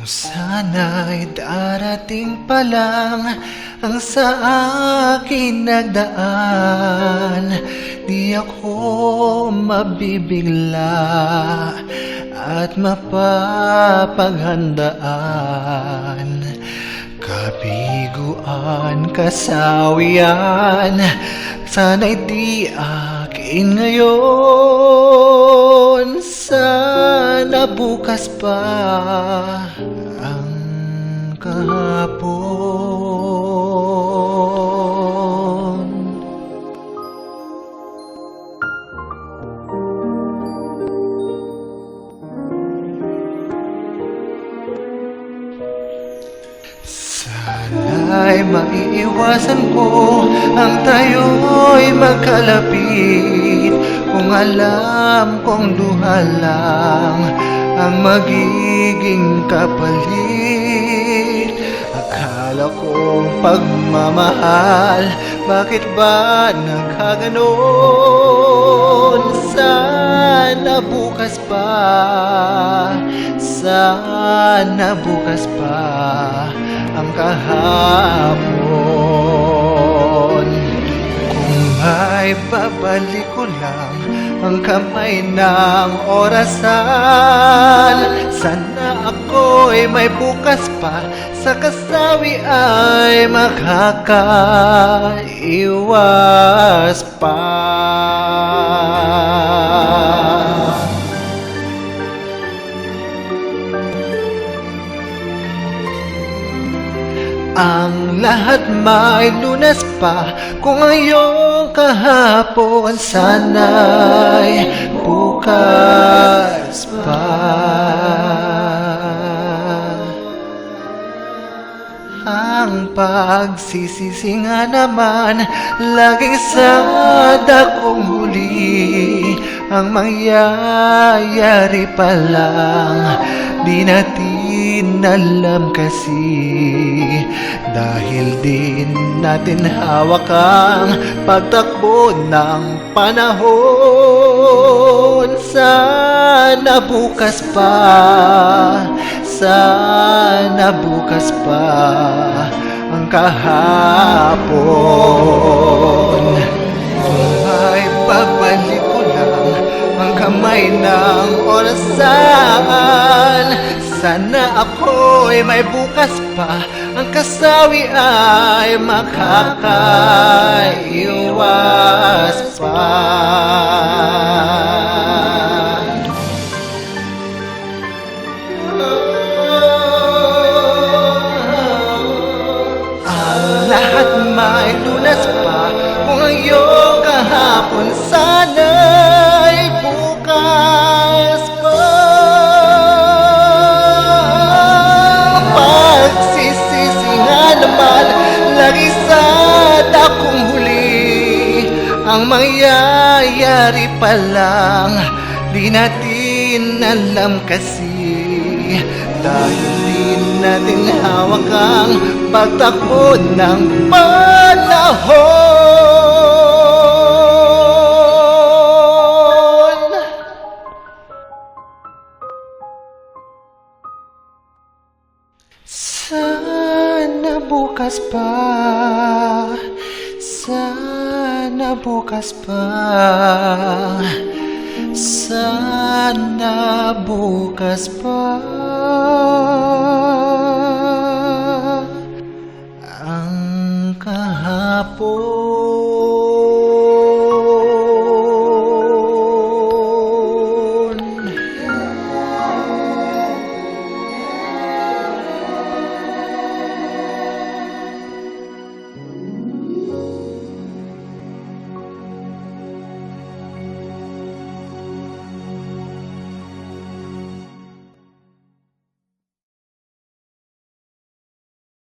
Sana'y darating pa lang ang sa akin nagdaan Di ako mabibigla at mapapaghandaan. Kabiguan, kasawian Sana'y di akin ngayon Sana bukas pa ang kahapon Sana'y maiiwasan ko. Ang tayo'y magkalapit. Kung alam kong duha lang ang magiging kapalit. Akala kong pagmamahal, bakit ba nagkaganon? Sana bukas pa, sana bukas pa ang kahapon. Kung may babalik ko lang ang kamay ng orasan Sana ako'y may bukas pa sa kasawi ay makakaiwas pa Ang lahat may lunas pa. Kung ngayong kahapon Sana'y bukas pa. Ang pagsisisi nga naman Laging sa dakong huli. Ang mangyayari pa lang Di natin alam kasi Dahil din natin hawak ang Pagtakbo ng panahon. Sana bukas pa sana bukas pa ang kahapon. May babalik ko lang ang kamay ng orasan Sana ako'y may bukas pa. Ang kasawi ay makakaiwas pa. Ang lahat may lunas pa. Kung ang iyong kahapon sana'y Lagi sa dakong huli. Ang mangyayari pa lang Di natin alam kasi. Dahil di natin hawak ang pagtakbo ng panahon. Sana bukas pa. Sana bukas pa. Sana bukas pa. Ang kahapon